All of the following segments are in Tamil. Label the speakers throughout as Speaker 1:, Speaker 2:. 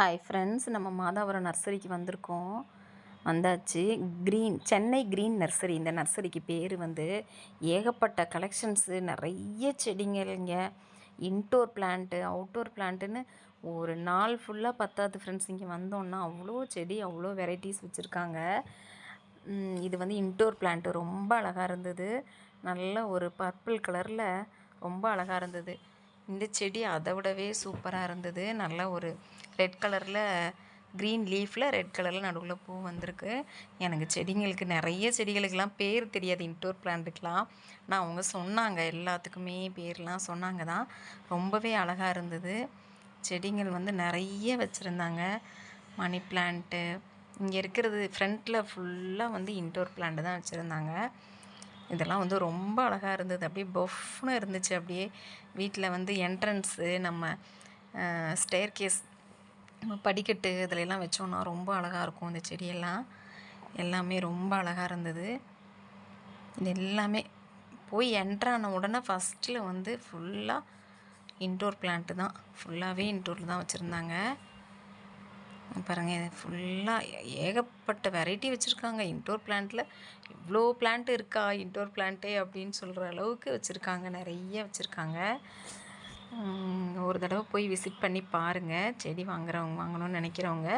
Speaker 1: ஹாய் ஃப்ரெண்ட்ஸ் நம்ம மாதாவரம் நர்சரிக்கு வந்திருக்கோம். வந்தாச்சு. க்ரீன் சென்னை க்ரீன் நர்சரி இந்த நர்சரிக்கு பேர் வந்து ஏகப்பட்ட கலெக்ஷன்ஸு நிறைய செடிங்கள்ங்க. இன்டோர் பிளான்ட்டு அவுட்டோர் பிளான்ட்டுன்னு ஒரு நாள் ஃபுல்லாக பத்தாது ஃப்ரெண்ட்ஸ் இங்கே வந்தோன்னா அவ்வளோ செடி அவ்வளோ வெரைட்டிஸ் வச்சுருக்காங்க. இது வந்து இன்டோர் பிளான்ட்டு ரொம்ப அழகாக இருந்தது. நல்ல ஒரு பர்பிள் கலரில் ரொம்ப அழகாக இருந்தது. இந்த செடி அதை விடவே சூப்பராக இருந்தது. நல்ல ஒரு ரெட் கலரில் க்ரீன் லீஃபில் ரெட் கலரில் நடுவில் பூ வந்திருக்கு. எனக்கு செடிங்களுக்கு நிறைய செடிகளுக்கெல்லாம் பேர் தெரியாது. இன்டோர் பிளான்ட்டுக்கெலாம் நான் அவங்க சொன்னாங்க எல்லாத்துக்குமே பேர்லாம் சொன்னாங்க தான். ரொம்பவே அழகாக இருந்தது. செடிங்கள் வந்து நிறைய வச்சுருந்தாங்க. மணி பிளான்ட்டு இங்கே இருக்கிறது ஃப்ரண்ட்டில் ஃபுல்லாக வந்து இன்டோர் பிளான்ட்டு தான் வச்சுருந்தாங்க. இதெல்லாம் வந்து ரொம்ப அழகாக இருந்தது. அப்படியே பஃப்னு இருந்துச்சு. அப்படியே வீட்டில் வந்து என்ட்ரன்ஸு நம்ம ஸ்டேர் கேஸ் படிக்கட்டு இதிலெல்லாம் வச்சோன்னா ரொம்ப அழகாக இருக்கும் இந்த செடியெல்லாம். எல்லாமே ரொம்ப அழகாக இருந்தது. இது எல்லாமே போய் என்ட்ரான உடனே ஃபஸ்ட்டில் வந்து ஃபுல்லாக இன்டோர் பிளான்ட்டு தான். ஃபுல்லாகவே இன்டோரில் தான் வச்சுருந்தாங்க. பாருங்கள் இது ஃபுல்லாக ஏகப்பட்ட வெரைட்டி வச்சுருக்காங்க. இன்டோர் பிளான்ட்டில் இவ்வளோ பிளான்ட் இருக்கா? இன்டோர் பிளான்ட்டே அப்படின்னு சொல்கிற அளவுக்கு வச்சுருக்காங்க. நிறைய வச்சுருக்காங்க. ஒரு தடவை போய் விசிட் பண்ணி பாருங்கள் செடி வாங்குறவங்க வாங்கணும்னு நினைக்கிறவங்க.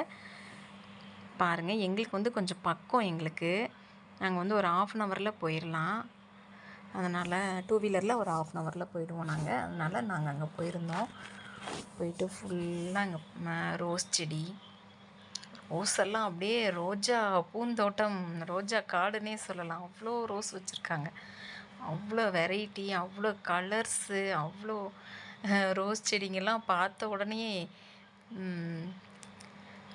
Speaker 1: பாருங்கள் எங்களுக்கு வந்து கொஞ்சம் பக்கம் எங்களுக்கு. நாங்கள் வந்து ஒரு ஆஃப் அன் ஹவரில் போயிடலாம் அதனால் டூ வீலரில் ஒரு ஆஃப் அன் ஹவரில் போயிடுவோம் நாங்கள் அதனால் நாங்கள் அங்கே போயிருந்தோம். போயிட்டு ஃபுல்லாக அங்கே ரோஸ் செடி. ரோஸ் எல்லாம் அப்படியே ரோஜா பூந்தோட்டம் ரோஜா காடுன்னே சொல்லலாம். அவ்வளோ ரோஸ் வச்சுருக்காங்க. அவ்வளோ வெரைட்டி அவ்வளோ கலர்ஸு அவ்வளோ ரோஸ் செடிங்கெல்லாம் பார்த்த உடனே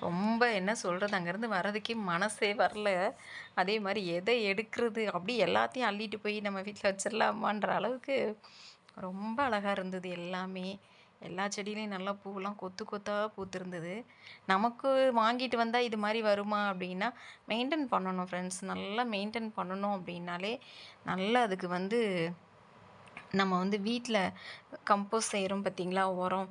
Speaker 1: ரொம்ப என்ன சொல்கிறது அங்கேருந்து வர்றதுக்கே மனசே வரல. அதே மாதிரி எதை எடுக்கிறது அப்படி எல்லாத்தையும் அள்ளிட்டு போய் நம்ம வீட்டில் வச்சிடலாமான்ற அளவுக்கு ரொம்ப அழகாக இருந்தது எல்லாமே. எல்லா செடியிலையும் நல்லா பூவெல்லாம் கொத்து கொத்தாக பூத்திருந்தது. நமக்கு வாங்கிட்டு வந்தால் இது மாதிரி வருமா அப்படின்னா மெயின்டைன் பண்ணணும் ஃப்ரெண்ட்ஸ் நல்லா மெயின்டைன் பண்ணணும் அப்படின்னாலே நல்லா அதுக்கு வந்து நம்ம வந்து வீட்டில் கம்போஸ் செய்கிறோம் பார்த்திங்களா உரம்